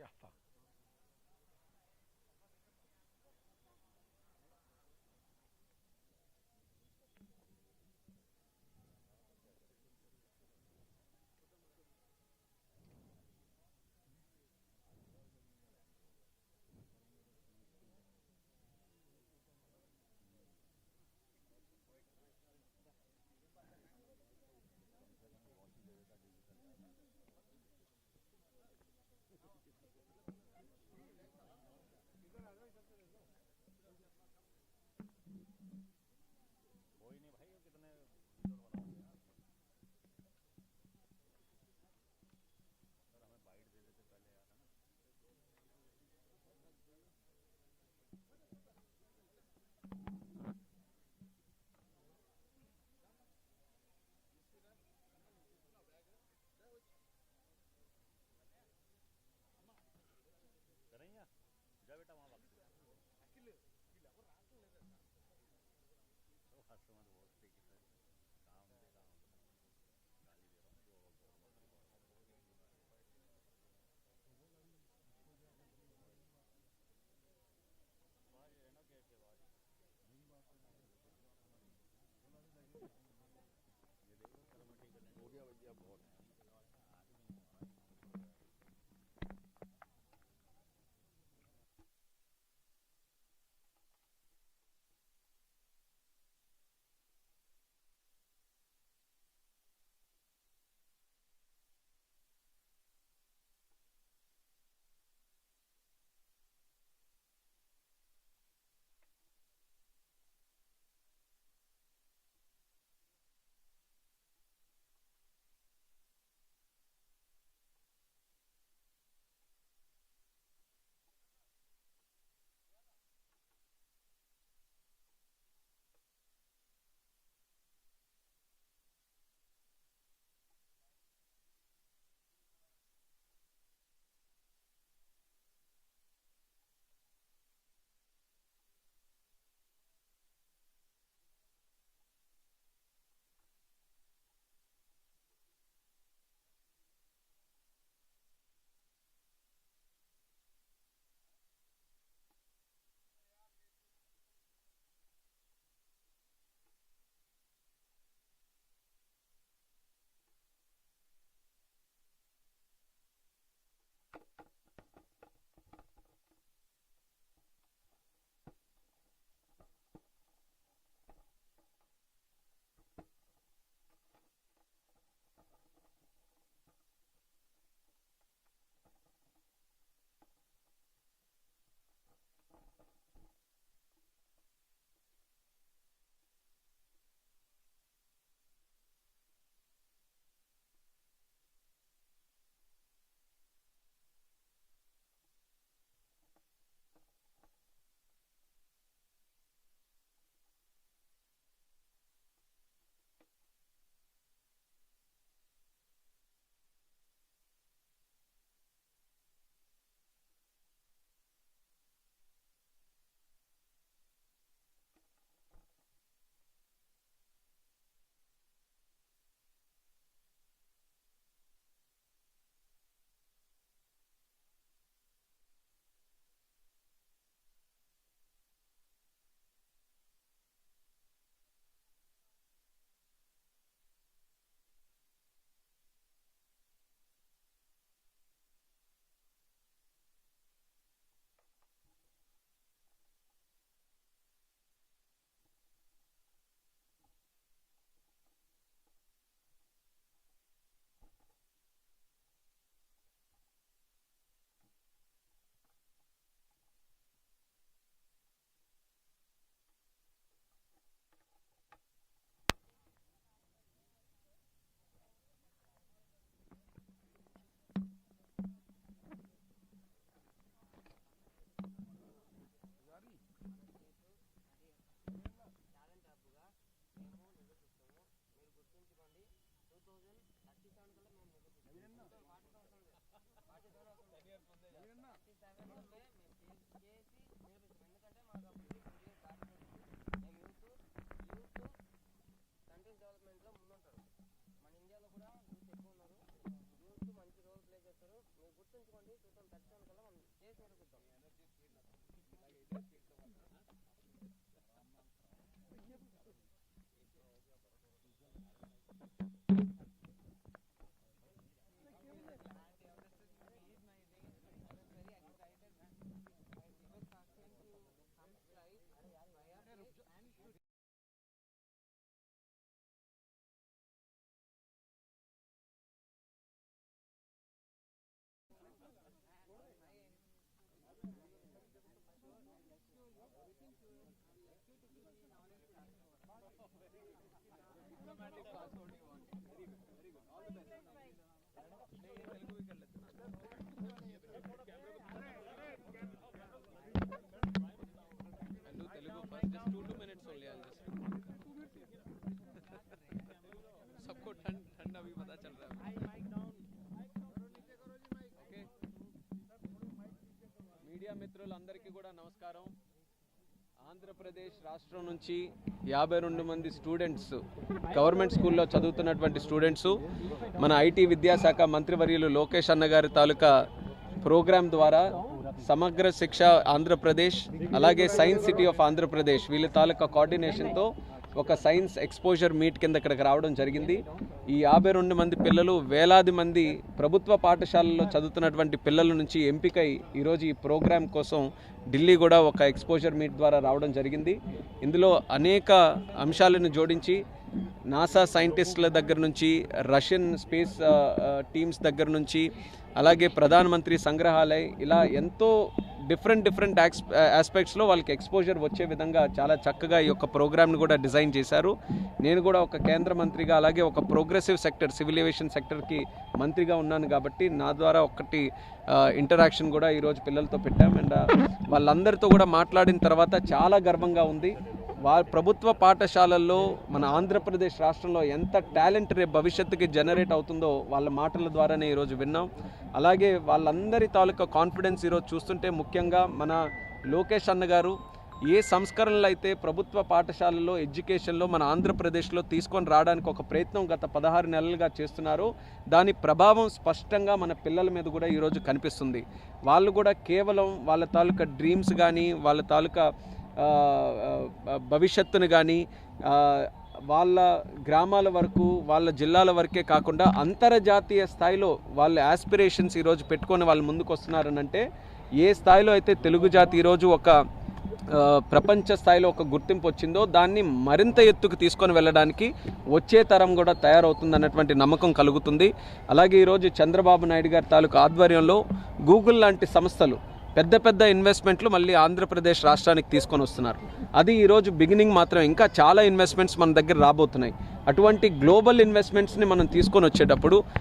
yapmak. सबको ठंड ठंड अभी पता चल रहा है Okay. మీడియా మిత్రులందరికీ కూడా నమస్కారం ఆంధ్రప్రదేశ్ రాష్ట్రం నుంచి యాభై రెండు మంది స్టూడెంట్స్ గవర్నమెంట్ స్కూల్లో చదువుతున్నటువంటి స్టూడెంట్స్ మన ఐటీ విద్యాశాఖ మంత్రివర్యులు లోకేష్ అన్నగారి తాలూకా ప్రోగ్రాం ద్వారా సమగ్ర శిక్ష ఆంధ్రప్రదేశ్ అలాగే సైన్స్ సిటీ ఆఫ్ ఆంధ్రప్రదేశ్ వీళ్ళ తాలూకా కోఆర్డినేషన్తో ఒక సైన్స్ ఎక్స్పోజర్ మీట్ కింద ఇక్కడికి రావడం జరిగింది. ఈ యాభై రెండు మంది పిల్లలు వేలాది మంది ప్రభుత్వ పాఠశాలల్లో చదువుతున్నటువంటి పిల్లల నుంచి ఎంపికై ఈరోజు ఈ ప్రోగ్రాం కోసం ఢిల్లీ కూడా ఒక ఎక్స్పోజర్ మీట్ ద్వారా రావడం జరిగింది. ఇందులో అనేక అంశాలను జోడించి నాసా సైంటిస్టుల దగ్గర నుంచి రష్యన్ స్పేస్ టీమ్స్ దగ్గర నుంచి అలాగే ప్రధానమంత్రి సంగ్రహాలయ ఇలా ఎంతో డిఫరెంట్ డిఫరెంట్ ఆస్పెక్ట్స్లో వాళ్ళకి ఎక్స్పోజర్ వచ్చే విధంగా చాలా చక్కగా ఈ యొక్క ప్రోగ్రామ్ని కూడా డిజైన్ చేశారు. నేను కూడా ఒక కేంద్ర మంత్రిగా అలాగే ఒక ప్రోగ్రెసివ్ సెక్టర్ సివిల్ ఏవియేషన్ సెక్టర్కి మంత్రిగా ఉన్నాను కాబట్టి నా ద్వారా ఒకటి ఇంటరాక్షన్ కూడా ఈరోజు పిల్లలతో పెట్టాం. అండ్ వాళ్ళందరితో కూడా మాట్లాడిన తర్వాత చాలా గర్వంగా ఉంది. వా ప్రభుత్వ పాఠశాలల్లో మన ఆంధ్రప్రదేశ్ రాష్ట్రంలో ఎంత టాలెంట్ రేపు భవిష్యత్తుకి జనరేట్ అవుతుందో వాళ్ళ మాటల ద్వారానే ఈరోజు విన్నాం. అలాగే వాళ్ళందరి తాలూకా కాన్ఫిడెన్స్ ఈరోజు చూస్తుంటే ముఖ్యంగా మన లోకేష్ అన్న గారు ఏ సంస్కరణలు అయితే ప్రభుత్వ పాఠశాలల్లో ఎడ్యుకేషన్లో మన ఆంధ్రప్రదేశ్లో తీసుకొని రావడానికి ఒక ప్రయత్నం గత పదహారు నెలలుగా చేస్తున్నారో. దాని ప్రభావం స్పష్టంగా మన పిల్లల మీద కూడా ఈరోజు కనిపిస్తుంది. వాళ్ళు కూడా కేవలం వాళ్ళ తాలూకా డ్రీమ్స్ కానీ వాళ్ళ తాలూకా భవిష్యత్తును కానీ వాళ్ళ గ్రామాల వరకు వాళ్ళ జిల్లాల వరకే కాకుండా అంతర్జాతీయ స్థాయిలో వాళ్ళ ఆస్పిరేషన్స్ ఈరోజు పెట్టుకొని వాళ్ళు ముందుకు వస్తున్నారనంటే ఏ స్థాయిలో అయితే తెలుగు జాతి ఈరోజు ఒక ప్రపంచ స్థాయిలో ఒక గుర్తింపు వచ్చిందో దాన్ని మరింత ఎత్తుకు తీసుకొని వెళ్ళడానికి వచ్చే తరం కూడా తయారవుతుంది అన్నటువంటి నమ్మకం కలుగుతుంది. అలాగే ఈరోజు చంద్రబాబు నాయుడు గారి తాలూకు ఆధ్వర్యంలో గూగుల్ లాంటి సంస్థలు పెద్ద పెద్ద ఇన్వెస్ట్మెంట్లు మళ్ళీ ఆంధ్రప్రదేశ్ రాష్ట్రానికి తీసుకొని వస్తున్నారు. అది ఈరోజు బిగినింగ్ మాత్రం ఇంకా చాలా ఇన్వెస్ట్మెంట్స్ మన దగ్గర రాబోతున్నాయి. అటువంటి గ్లోబల్ ఇన్వెస్ట్మెంట్స్ని మనం తీసుకొని వచ్చేటప్పుడు